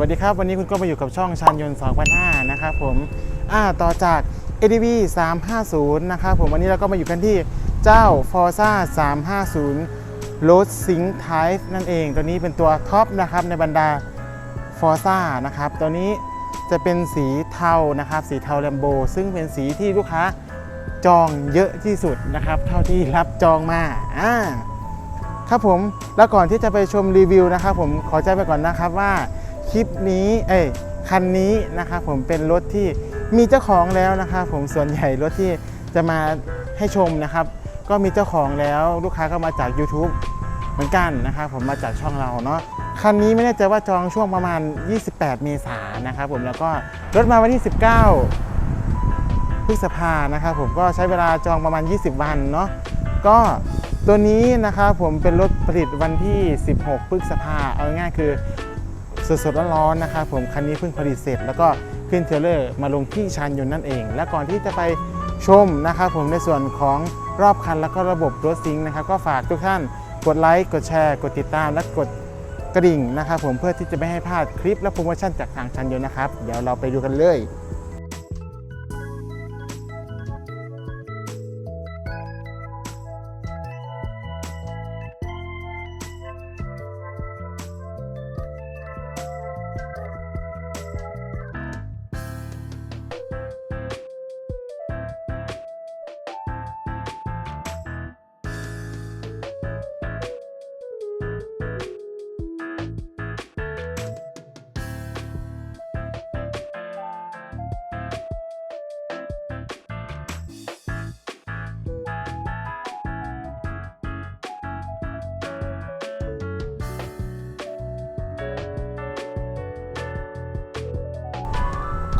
วัสดีครับ วันนี้คุณก็มาอยู่กับช่องชานยนต์2005นะครับผมอ่าต่อจาก ADV 350 นะครับผมวันนี้เราก็มาอยู่กันที่เจ้า Forza 350 Road Sync Type นั่นเอง ตัวนี้เป็นตัวท็อปนะครับในบรรดา Forza นะครับตัวนี้จะเป็นสีเทานะครับสีเทาแลมโบซึ่งเป็นสีที่ลูกค้าจองเยอะที่สุดนะครับเท่าที่รับจองมาอ่าครับผมแล้วก่อนที่จะไปชมรีวิวนะครับผมขอแจ้งไปก่อนนะครับว่า ลิปนี้เอ้ยคันนี้นะครับผมเป็นรถที่มีเจ้าของแล้วนะครับผมส่วนใหญ่รถที่จะมาให้ชมนะครับ ก็มีเจ้าของแล้วลูกค้าก็มาจาก YouTube เหมือนกันนะครับผมมาจากช่องเราเนาะคันนี้ไม่แน่ใจว่าจองช่วงประมาณ 28 เมษายนนะครับผมแล้วก็รถมาวันที่ 19 พฤษภานะครับผมก็ใช้เวลาจองประมาณ 20 วันเนาะก็ตัวนี้นะครับผมเป็นรถผลิตวันที่ 16 พฤษภาเอาง่ายคือ สดๆร้อนๆนะครับผมคันนี้เพิ่งผลิตเสร็จ แล้วก็ขึ้นเทเลอร์มาลงที่ชานยนต์นั่นเอง และก่อนที่จะไปชมนะครับผมในส่วนของรอบคันแล้วก็ระบบรถซิงค์นะครับก็ฝากทุกท่านกดไลค์กดแชร์ กดติดตามและกดกระดิ่งนะครับผมเพื่อที่จะไม่ให้พลาดคลิปและโปรโมชั่นจากทางชันยนต์นะครับ เดี๋ยวเราไปดูกันเลย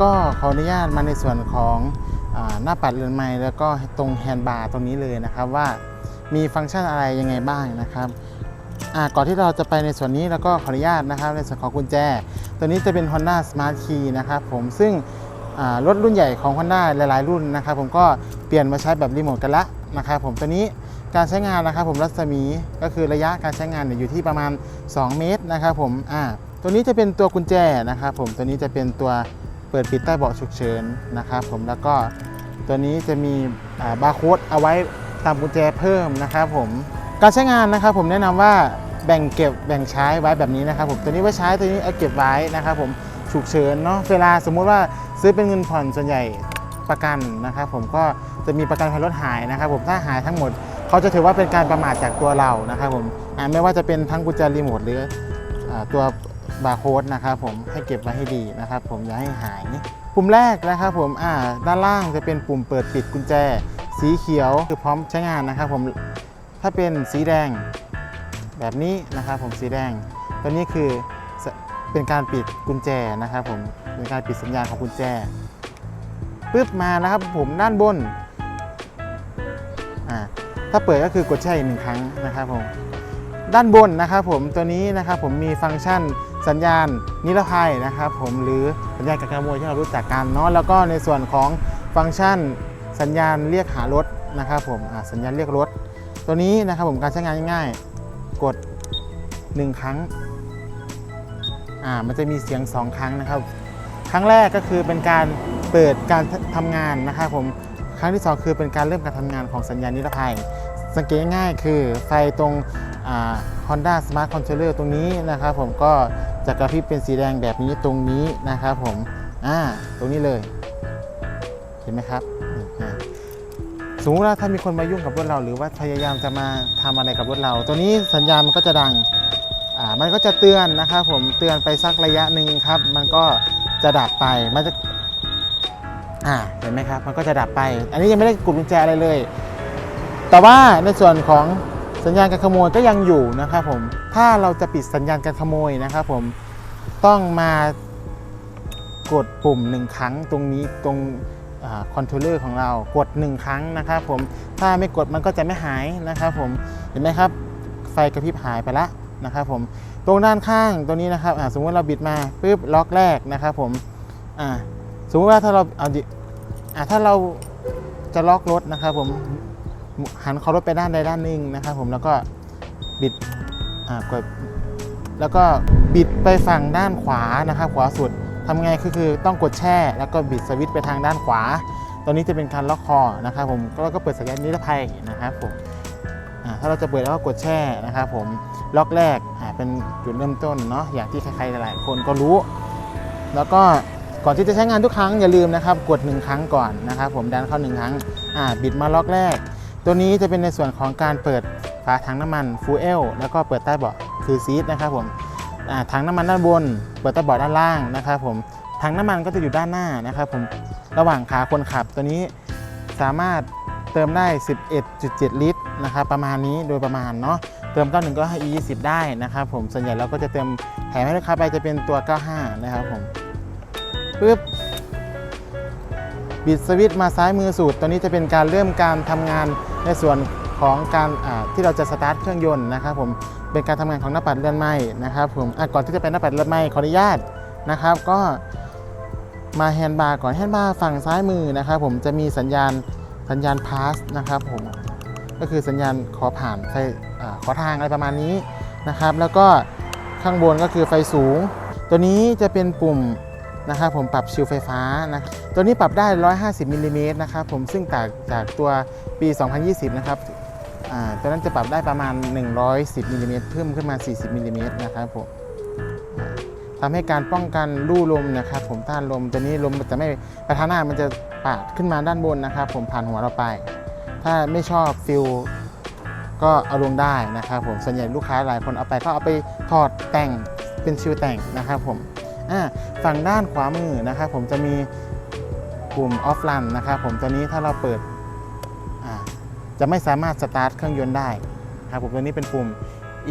ก็ขออนุญาตมาในส่วนของอหน้าปัดเรือนไม้แล้วก็ตรงแฮนด์บาร์ตรงนี้เลยนะครับว่ามีฟังก์ชันอะไรยังไงบ้างนะครับก่อนที่เราจะไปในส่วนนี้แล้วก็ขออนุญาตนะครับ ในส่วนของกุญแจ ตัวนี้จะเป็น Honda Smart Key นะครับผมซึ่งรถรุ่นใหญ่ของ Honda หลาย ๆ รุ่นนะครับ ผมก็เปลี่ยนมาใช้แบบรีโมทกันละนะครับผมตัวนี้การใช้งานนะครับผมรัศมีก็คือระยะการใช้งานอยู่ที่ประมาณ 2 เมตรนะครับผมอ่าตัวนี้จะเป็นตัวกุญแจนะครับผมตัวนี้จะเป็นตัว เปิดปิดใต้เบาะฉุกเฉินนะครับผมแล้วก็ตัวนี้จะมีบาร์โค้ดเอาไว้ตามกุญแจเพิ่มนะครับผมการใช้งานนะครับผมแนะนำว่าแบ่งเก็บแบ่งใช้ไว้แบบนี้นะครับผมตัวนี้ไว้ใช้ตัวนี้เอาเก็บไว้นะครับผมฉุกเฉินเนาะเวลาสมมุติว่าซื้อเป็นเงินผ่อนส่วนใหญ่ประกันนะครับผมก็จะมีประกันภัยรถหายนะครับผมถ้าหายทั้งหมดเขาจะถือว่าเป็นการประมาทจากตัวเรานะครับผมไม่ว่าจะเป็นทั้งกุญแจรีโมทหรืออตัว บาร์โค้ดนะครับผมให้เก็บไว้ให้ดีนะครับ ผมอย่าให้หาย ปุ่มแรกนะครับผมอ่าด้านล่างจะเป็นปุ่มเปิดปิดกุญแจ สีเขียวคือพร้อมใช้งานนะครับผมถ้าเป็นสีแดง แบบนี้นะครับผมสีแดง ตัวนี้คือเป็นการปิดกุญแจนะครับผมเป็นการปิดสัญญาณของกุญแจปึ๊บมานะครับผมด้านบนอ่าถ้าเปิดก็คือกดแช่อีกหนึ่งครั้งนะครับผม ด้านบนนะครับผมตัวนี้นะครับผมมีฟังก์ชันสัญญาณนิรภัยนะครับผมหรือสัญญาณการขโมยที่เรารู้จักกันเนาะแล้วก็ในส่วนของฟังก์ชันสัญญาณเรียกหารถนะครับผมสัญญาณเรียกรถ ตัวนี้นะครับผมการใช้งานง่ายๆกด 1 ครั้งอ่ามันจะมีเสียง 2 ครั้งนะครับ ครั้งแรกก็คือเป็นการเปิดการทำงานนะครับผมครั้งที่ 2 คือเป็นการเริ่มการทำงานของสัญญาณนิรภัย สังเกตง่ายคือไฟตรง Honda Smart Controller ตรงนี้นะครับผมก็จะกระพริบเป็นสีแดงแบบนี้ตรงนี้นะครับผมอ่าตรงนี้เลย เห็นไหมครับนะสมมติว่าถ้ามีคนมายุ่งกับรถเรา หรือว่าพยายามจะมาทำอะไรกับรถเรา ตัวนี้สัญญาณมันก็จะดังอ่ามันก็จะเตือนนะครับผมเตือนไปสักระยะหนึ่งครับ มันก็จะดับไปมันจะอ่าเห็นไหมครับ มันก็จะดับไป อันนี้ยังไม่ได้กดกุญแจอะไรเลย แต่ว่าในส่วนของ สัญญาณการขโมยก็ยังอยู่นะครับผม ถ้าเราจะปิดสัญญาณการขโมยนะครับผม ต้องมากดปุ่มหนึ่งครั้งตรงนี้ตรงคอนโทรลเลอร์ของเรากด 1 ครั้งนะครับผม ถ้าไม่กดมันก็จะไม่หายนะครับผม เห็นไหมครับ ไฟกระพริบหายไปละนะครับผม ตรงด้านข้างตรงนี้นะครับสมมติเราบิดมาปุ๊บล็อกแรกนะครับผมสมมติว่าถ้าเราเอาดิอ่าถ้าเราจะล็อกรถนะครับผม หันเขารถไปด้านใดด้านหนึ่งนะครับผมแล้วก็บิดอ่ากดแล้วก็บิดไปฝั่งด้านขวานะครับขวาสุดทำไงคือคือต้องกดแช่ แล้วก็บิดสวิตช์ไปทางด้านขวา ตัวนี้จะเป็นการล็อกคอนะครับผมแล้วก็เปิดสัญญาณนิรภัยนะครับผมอ่าถ้าเราจะเปิดแล้วก็กดแช่นะครับผมล็อกแรกอ่าเป็นจุดเริ่มต้นเนาะอย่างที่ใครๆหลายคนก็รู้ แล้วก็ก่อนที่จะใช้งานทุกครั้งอย่าลืมนะครับ กด 1 ครั้งก่อนนะครับผมดันเข้า 1 ครั้งอ่าบิดมาล็อกแรก ตัวนี้จะเป็นในส่วนของการเปิดฝาถังน้ำมันฟูเอลแล้วก็เปิดใต้เบาะคือซีทนะครับผมถังน้ำมันด้านบน เปิดใต้เบาะด้านล่างนะครับผมถังน้ำมันก็จะอยู่ด้านหน้านะครับผมระหว่างขาคนขับตัวนี้สามารถเติมได้ 11.7 ลิตรนะครับประมาณนี้โดยประมาณเนาะเติม91ก็ให้ E20 ได้นะครับผมส่วนใหญ่เราก็จะเติมแถมให้ลูกค้าไปจะเป็นตัว 95 นะครับผมปึ๊บบิดสวิตช์มาซ้ายมือสูตรตัวนี้จะเป็นการเริ่มการทำงาน ในส่วนของการที่เราจะสตาร์ทเครื่องยนต์นะครับผมเป็นการทำงานของหน้าปัดเลื่อนไหมนะครับผมก่อนที่จะเป็นหน้าปัดเลื่อนไหมขออนุญาตนะครับ ก็มาแฮนด์บาร์ก่อนแฮนด์บาร์ฝั่งซ้ายมือนะครับผมจะมีสัญญาณสัญญาณพาสนะครับผมก็คือสัญญาณขอผ่านไฟอขอทางอะไรประมาณนี้นะครับ แล้วก็ข้างบนก็คือไฟสูง ตัวนี้จะเป็นปุ่ม นะครับผมปรับชิลไฟฟ้านะตัวนี้ปรับได้ 150มิลลิเมตรนะครับผมซึ่งต่างจากตัวปี 2020 นะครับอ่าตัวนั้นจะปรับได้ประมาณ 110มิลลิเมตรเพิ่มขึ้นมา 40มิลลิเมตรนะครับผมทำให้การป้องกันลู่ลมนะครับผมต้านลมตัวนี้ลมมันจะไม่ปทางหน้ามันจะปาดขึ้นมาด้านบนนะครับ ผมผ่านหัวเราไป ถ้าไม่ชอบฟิลก็เอาลงได้นะครับผมส่วนใหญ่ลูกค้าหลายคนเอาไปก็เอาไปถอดแต่งเป็นชิลแต่งนะครับผม ฝั่งด้านขวามือนะครับผมจะมีปุ่มออฟลันนะครับผมตัวนี้ถ้าเราเปิดจะไม่สามารถสตาร์ทเครื่องยนต์ได้ครับผมตัวนี้เป็นปุ่ม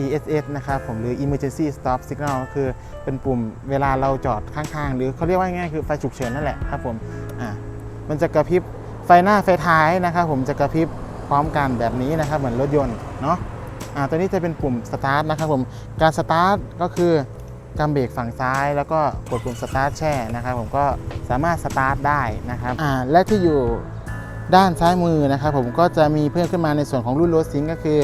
ESS นะครับผมหรือ Emergency Stop Signal ก็คือเป็นปุ่มเวลาเราจอดข้างๆ หรือเขาเรียกว่าง่ายคือไฟฉุกเฉินนั่นแหละครับผมอ่ามันจะกระพริบไฟหน้าไฟท้ายนะครับผมจะกระพริบพร้อมกันแบบนี้นะครับเหมือนรถยนต์เนาะอ่าตัวนี้จะเป็นปุ่มสตาร์ทนะครับผมการสตาร์ทก็คือ กำเบรกฝั่งซ้าย แล้วก็กดปุ่มสตาร์ทแช่นะครับ ผมก็สามารถสตาร์ทได้นะครับอ่าและที่อยู่ด้านซ้ายมือนะครับ ผมก็จะมีเพิ่มขึ้นมาในส่วนของรุ่นโรสซิงก็คือ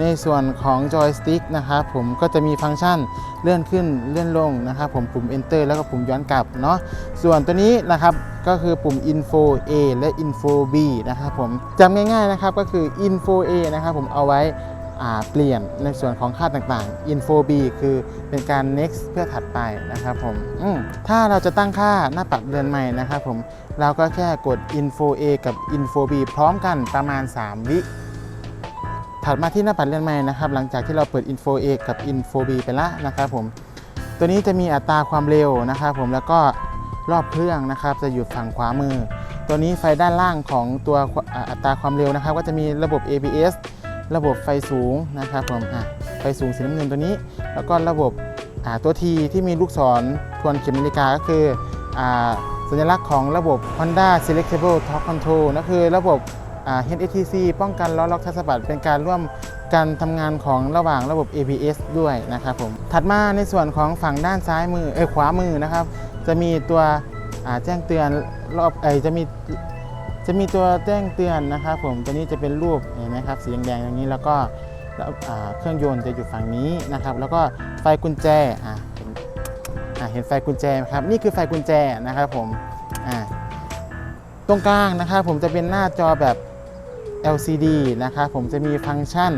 ในส่วนของจอยสติ๊กนะครับผมก็จะมีฟังก์ชันเลื่อนขึ้นเลื่อนลงนะครับผมปุ่ม enter แล้วก็ปุ่มย้อนกลับเนาะส่วนตัวนี้นะครับก็คือปุ่ม info A และ info B นะครับผมจำง่ายๆนะครับก็คือ info A นะครับผมเอาไว้ เปลี่ยนในส่วนของค่าต่างๆ info b คือเป็นการ next เพื่อถัดไปนะครับผมมถ้าเราจะตั้งค่าหน้าปัดเรือนใหม่นะครับผมเราก็แค่กด info a กับ info b พร้อมกันประมาณ 3 วิถัดมาที่หน้าปัดเรือนใหม่นะครับ หลังจากที่เราเปิด info a กับ info b ไปแล้วนะครับผมตัวนี้จะมีอัตราความเร็วนะครับผมแล้วก็รอบเครื่องนะครับ จะอยู่ฝั่งขวามือ ตัวนี้ไฟด้านล่างของตัวอัตราความเร็วนะครับ ก็จะมีระบบ ABS ระบบไฟสูงนะครับผมอะไฟสูงสีน้ำเงินตัวนี้ แล้วก็ระบบตัว T ที่มีลูกศรทวนเข็มนาฬิกาก็คืออสัญลักษณ์ของระบบ Honda Selectable Torque Control นั่นคือระบบ HSTC ป้องกันล้อล็อกทัศบัดเป็นการร่วมการทำงานของระหว่างระบบ ABS ด้วยนะครับผม ถัดมาในส่วนของฝั่งด้านซ้ายมือเอขวามือนะครับ จะมีตัวแจ้งเตือนรอบเอจะมีจะมีตัวแจ้งเตือนนะครับผมตัวนี้จะเป็นรูป ห็นไหมครับสีแดงๆอย่างนี้แล้วก็แล้วเครื่องยนต์จะอยู่ฝั่งนี้นะครับ แล้วก็ไฟกุญแจอ่าเห็นอ่าเห็นไฟกุญแจครับนี่คือไฟกุญแจนะครับผมอ่าตรงกลางนะครับผมจะเป็นหน้าจอแบบ LCD นะครับผมจะมีฟังก์ชัน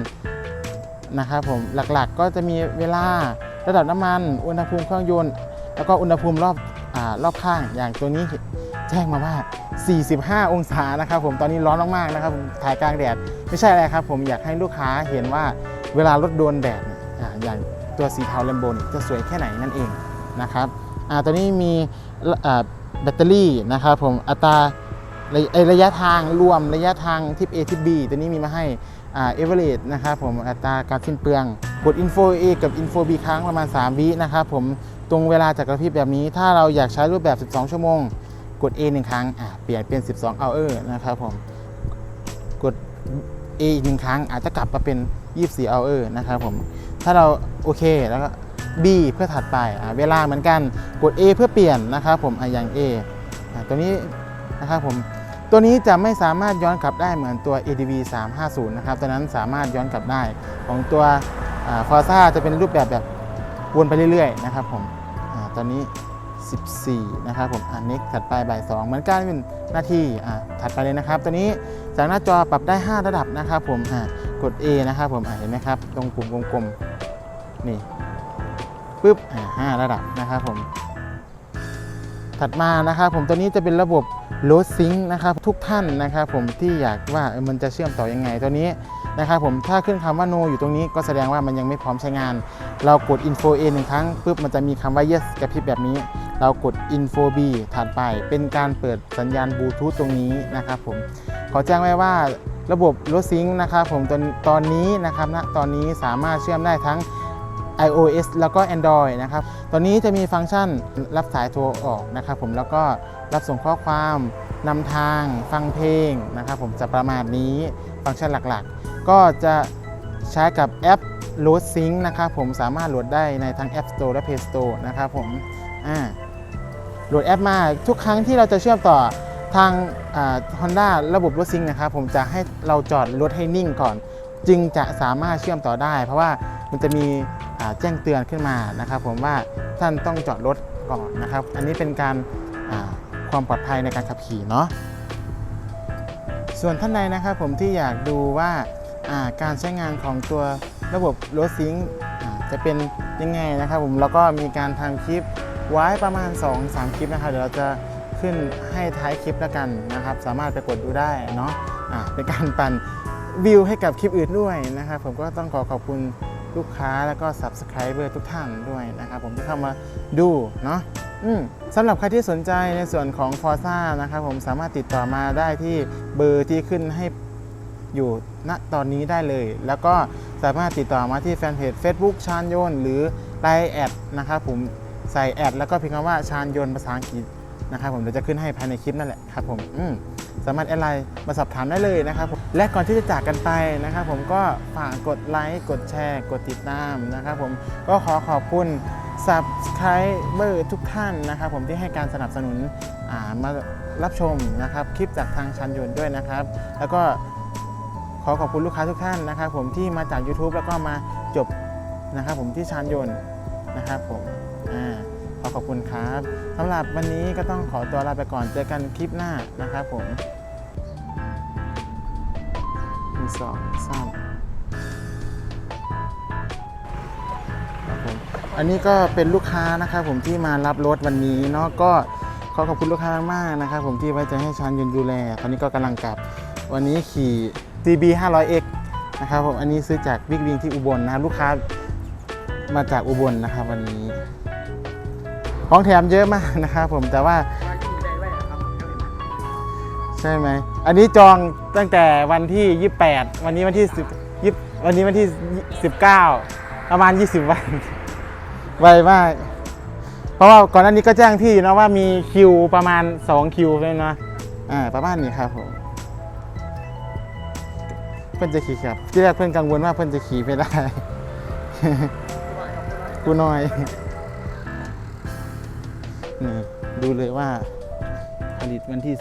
นะครับผมหลักๆก็จะมีเวลาระดับน้ำมัน อุณหภูมิเครื่องยนต์ แล้วก็อุณหภูมิรอบอารอบข้างอย่างตัวนี้ แจ้งมาว่า 45 องศานะครับผมตอนนี้ร้อนมากๆนะครับผมถ่ายกลางแดดไม่ใช่อะไรครับ ผมอยากให้ลูกค้าเห็นว่าเวลารถโดนแดดออย่างตัวสีเทาเลมโบนจะสวยแค่ไหนนั่นเองนะครับอตัวนี้มีแบตเตอรี่นะครับผมอัตราระระยะทางรวมระยะทางทิป A ทิป B ตัวนี้มีมาให้เอเวอเรสต์นะครับผมอัตราการสิ้นเปลืองกด Info A กับ Info B ครั้งประมาณ 3 วินะครับผมตรงเวลาจากกระพริบแบบนี้ ถ้าเราอยากใช้รูปแบบ 12 ชั่วโมง กด A หนึ่งครั้งอะเปลี่ยนเป็น 12 hour นะครับผม กด A อีกหนึ่งครั้งอาจจะกลับมาเป็น 24 hour นะครับผม ถ้าเราโอเคแล้วก็ B เพื่อถัดไปอะเวลาเหมือนกัน กด A เพื่อเปลี่ยนนะครับผมอะอย่าง A อะตัวนี้นะครับผมตัวนี้จะไม่สามารถย้อนกลับได้เหมือนตัว ADV 350 นะครับ ตัวนั้นสามารถย้อนกลับได้ ของตัวฟอร์ซ่าจะเป็นรูปแบบแบบวนไปเรื่อยๆ นะครับผมอ่าตอนนี้ 14 นะครับผมอันนี้ถัดไปบ่าย2เหมือนกันเป็นหน้าที่อ่าถัดไปเลยนะครับ ตัวนี้จากหน้าจอปรับได้ 5 ระดับนะครับผมอ่ากด A นะครับผมเห็นไหมครับ ตรงปุ่มกลมๆนี่ปึ๊บอ่าห้าระดับนะครับผม ถัดมานะครับผมตัวนี้จะเป็นระบบโ a ดซิงค์นะครับทุกท่านนะครับผมที่อยากว่ามันจะเชื่อมต่อยังไงตัวนี้ นะครับผมถ้าขึ้นคำว่า no อยู่ตรงนี้ก็แสดงว่ามันยังไม่พร้อมใช้งาน เรากด info a หนึ่งครั้งปุ๊บมันจะมีคำว่า yes กระพริบแบบนี้ เรากด info b ถัดไป เป็นการเปิดสัญญาณบลูทูธตรงนี้นะครับผมขอแจ้งไว้ว่าระบบโ a ดซิงค์นะครับผมตอนตอนนี้นะครับณตอนนี้สามารถเชื่อมได้ทั้ง iOS แล้วก็ Android นะครับ ตอนนี้จะมีฟังก์ชันรับสายโทรออกนะครับผม แล้วก็รับส่งข้อความนำทาง ฟังเพลงนะครับผมจะประมาณนี้ฟังก์ชันหลักๆ ก็จะใช้กับแอป Load Sync นะครับผมสามารถโหลดได้ในทั้ง App Store และ Play Store นะครับผมอ่าโหลดแอปมาทุกครั้งที่เราจะเชื่อมต่อทางฮอนด้าระบบ Load Sync นะครับผมจะให้เราจอดรถให้นิ่งก่อน จึงจะสามารถเชื่อมต่อได้ เพราะว่ามันจะมีแจ้งเตือนขึ้นมานะครับผมว่าท่านต้องจอดรถก่อนนะครับ อันนี้เป็นการความปลอดภัยในการขับขี่เนาะส่วนท่านใดนะครับผมที่อยากดูว่า การใช้งานของตัวระบบรถซิงจะเป็นยังไงนะครับผมแล้วก็มีการทำคลิปไว้ประมาณ 2-3 คลิปนะครับเดี๋ยวเราจะขึ้นให้ท้ายคลิปแล้วกันนะครับ สามารถไปกดดูได้เนาะเป็นการปั่นวิวให้กับคลิปอื่นด้วยนะครับ ผมก็ต้องขอขอบคุณลูกค้าแล้วก็ Subscriber ทุกท่านด้วยนะครับผมที่เข้ามาดูเนาะสำหรับใครที่สนใจในส่วนของ f o r z a นะครับผมสามารถติดต่อมาได้ที่เบอร์ที่ขึ้นให้ อยู่ณตอนนี้ได้เลย แล้วก็สามารถติดต่อมาที่แฟนเพจ Facebook ชาญยนหรือ Line แอดนะครับผมใส่แอดแล้วก็พิมพ์คำว่าชาญยนภาษาอังกฤษนะครับผมเดี๋ยวจะขึ้นให้ภายในคลิปนั่นแหละครับผมมสามารถแอดไลน์มาสอบถามได้เลยนะครับผมและก่อนที่จะจากกันไปนะครับผมก็ฝากกดไลค์กดแชร์ กดติดตามนะครับผมก็ขอขอบคุณ Subscriber ทุกท่านนะครับผมที่ให้การสนับสนุนามารับชมนะครับคลิปจากทางชันยนด้วยนะครับ แล้วก็ อขอบคุณลูกค้าทุกท่านนะครับ ผมที่มาจาก YouTube แล้วก็มาจบนะครับ ผมที่ชานยนต์นะครับผมอ่าขอขอบคุณครับสำหรับวันนี้ก็ต้องขอตัวลาไปก่อนเจอกันคลิปหน้านะครับผมหนึ่งสองสามครับผมอันนี้ก็เป็นลูกค้านะครับผมที่มารับรถวันนี้เนาะก็ขอขอบคุณลูกค้ามากๆนะครับผมที่ไว้ใจให้ชานยนต์ดูแลตอนนี้ก็กำลังกลับ วันนี้ขี่ TB 500X นะครับผมอันนี้ซื้อจากบิ๊กวิงที่อุบลนะครับลูกค้ามาจากอุบลนะครับวันนี้ ของแถมเยอะมากนะครับผมแต่ว่าใช่ไหมอันนี้จองตั้งแต่วันที่ 28 วันนี้วันที่10ยี่วันนี้วันที่ 19 ประมาณ 20 วันไวมากเพราะว่าก่อนหน้านี้ก็แจ้งพี่นะว่ามีคิวประมาณ 2 คิวเลยนะอ่าประมาณนี้ครับผม เพื่อนจะขี่ครับ ที่แรกเพื่อนกังวลว่าเพื่อนจะขี่ไม่ได้ กูน้อยนี่ดูเลยว่า ผลิตวันที่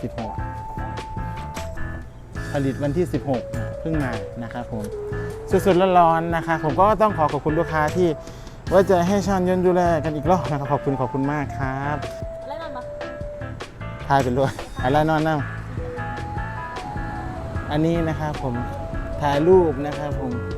16 ผลิตวันที่ 16เพิ่งมานะครับผมสดๆร้อนๆนะครับผมก็ต้องขอขอบคุณลูกค้าที่ไว่าจะให้ชานยนต์ดูแลกันอีกรอบนะครับขอบคุณขอบคุณมากครับอะไรนั่นปะทายไปด้วยอะไรนอนนั่งอันนี้นะครับผม ถ่ายรูปนะครับผม